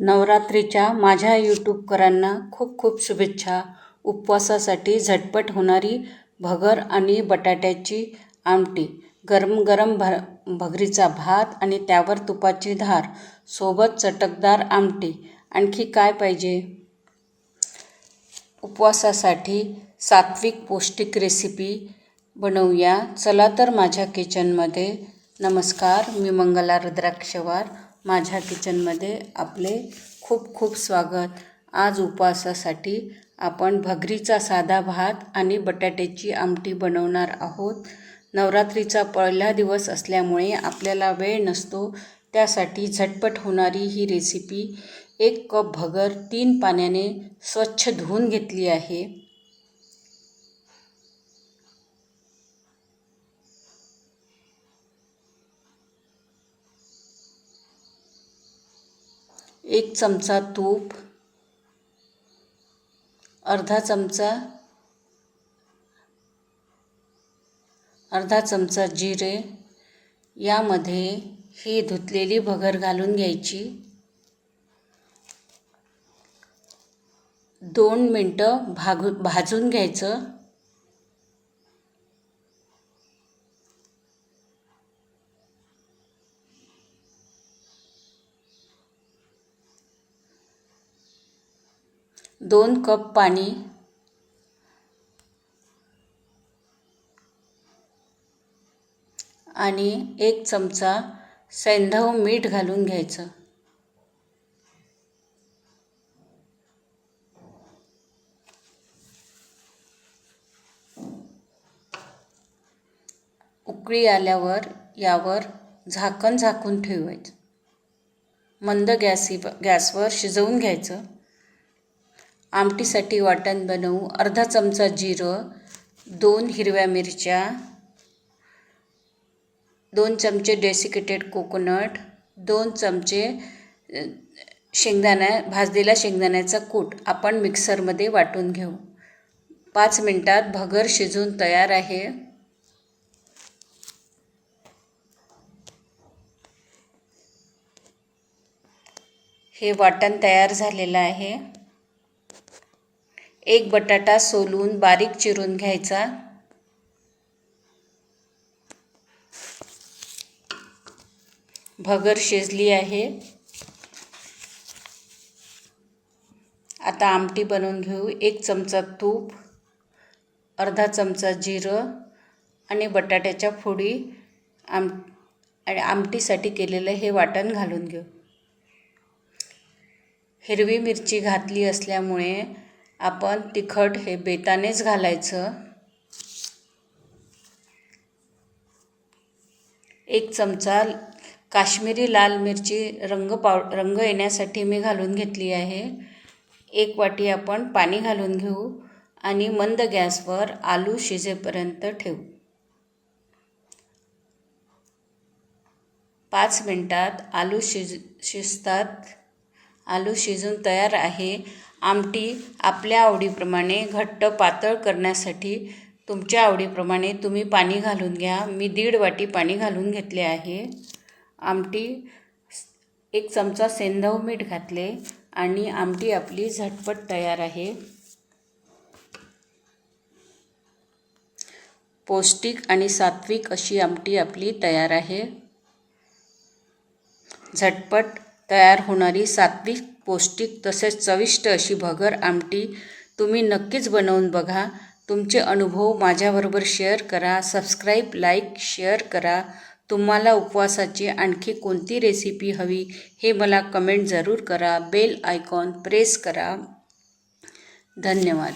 नवरात्रीच्या माझ्या यूट्यूबकरांना खूप खूप शुभेच्छा. उपवासासाठी झटपट होणारी भगर आणि बटाट्याची आमटी गरम गरम भ भगरीचा भात आणि त्यावर तुपाची धार सोबत चटकदार आमटी. आणखी काय पाहिजे? उपवासासाठी सात्विक पौष्टिक रेसिपी बनवूया. चला तर माझ्या किचनमध्ये नमस्कार मी मंगला रुद्राक्षवार. माझ्या किचनमध्ये आपले खूप खूप स्वागत. आज उपवासासाठी आपण भगरीचा साधा भात आणि बटाट्याची आमटी बनवणार आहोत. नवरात्रीचा पहिला दिवस असल्यामुळे आपल्याला वेळ नसतो त्यासाठी झटपट होणारी ही रेसिपी एक कप भगर तीन पाण्याने स्वच्छ धुवून घेतली आहे. एक चमचा तूप अर्धा चमचा अर्धा चमचा जिरे यामध्ये ही धुतलेली भगर घालून घ्यायची. दोन मिनटं भागू भाजून घ्यायचं. दोन कप पाणी. आणि एक चमचा सैंधव मीठ घालून घ्यायचं. उकळी आल्यावर यावर झाकण झाकून ठेवायचं. मंद गॅसी गॅसवर शिजवून घ्यायचं. आमटीसाठी वाटण बनवू. अर्धा चमचा जिरं दोन हिरव्या मिरच्या दोन चमचे डेसिकेटेड कोकोनट दोन चमचे शेंगदाणा भाजलेला शेंगदाण्याचा कूट आपण मिक्सरमध्ये वाटून घेऊ. पाच मिनटात भगर शिजून तयार आहे. हे वाटण तयार झालेलं आहे. एक बटाटा सोलून बारीक चिरून घ्यायचा. भगर शिजली आहे. आता आमटी बनवून घेऊ. एक चमचा तूप अर्धा चमचा जिरं आणि बटाट्याच्या फोडी आम आणि आमटीसाठी केलेलं हे वाटण घालून घेऊ. हिरवी मिरची घातली असल्यामुळे आपण तिखट हे बेतानेच घालायचं. एक चमचा काश्मीरी लाल मिरची रंग पाव रंग येण्यासाठी मी घालून घेतली आहे. एक वाटी आपण पाणी घालून घेऊ आणि मंद गॅसवर आलू शिजेपर्यंत ठेवू. पाच मिनटात आलू शिज शिजतात. आलू शिजून तयार आहे. आमटी आपल्या आवडीप्रमाणे घट्ट पातळ करण्यासाठी तुमच्या आवडीप्रमाणे तुम्ही पाणी घालून घ्या. मी दीड वाटी पाणी घालून घेतले आहे. आमटी एक चमचा सेंधव मीठ घातले आणि आमटी आपली झटपट तयार आहे. पौष्टिक आणि सात्विक अशी आमटी आपली तयार आहे. झटपट तयार होणारी सात्विक पौष्टिक तसेच चविष्ट अशी भगर आमटी तुम्ही नक्कीच बनवून बघा. तुमचे अनुभव माझ्याबरोबर शेअर करा. सबस्क्राईब लाईक शेअर करा. तुम्हाला उपवासाची आणखी कोणती रेसिपी हवी हे मला कमेंट जरूर करा. बेल आयकॉन प्रेस करा. धन्यवाद.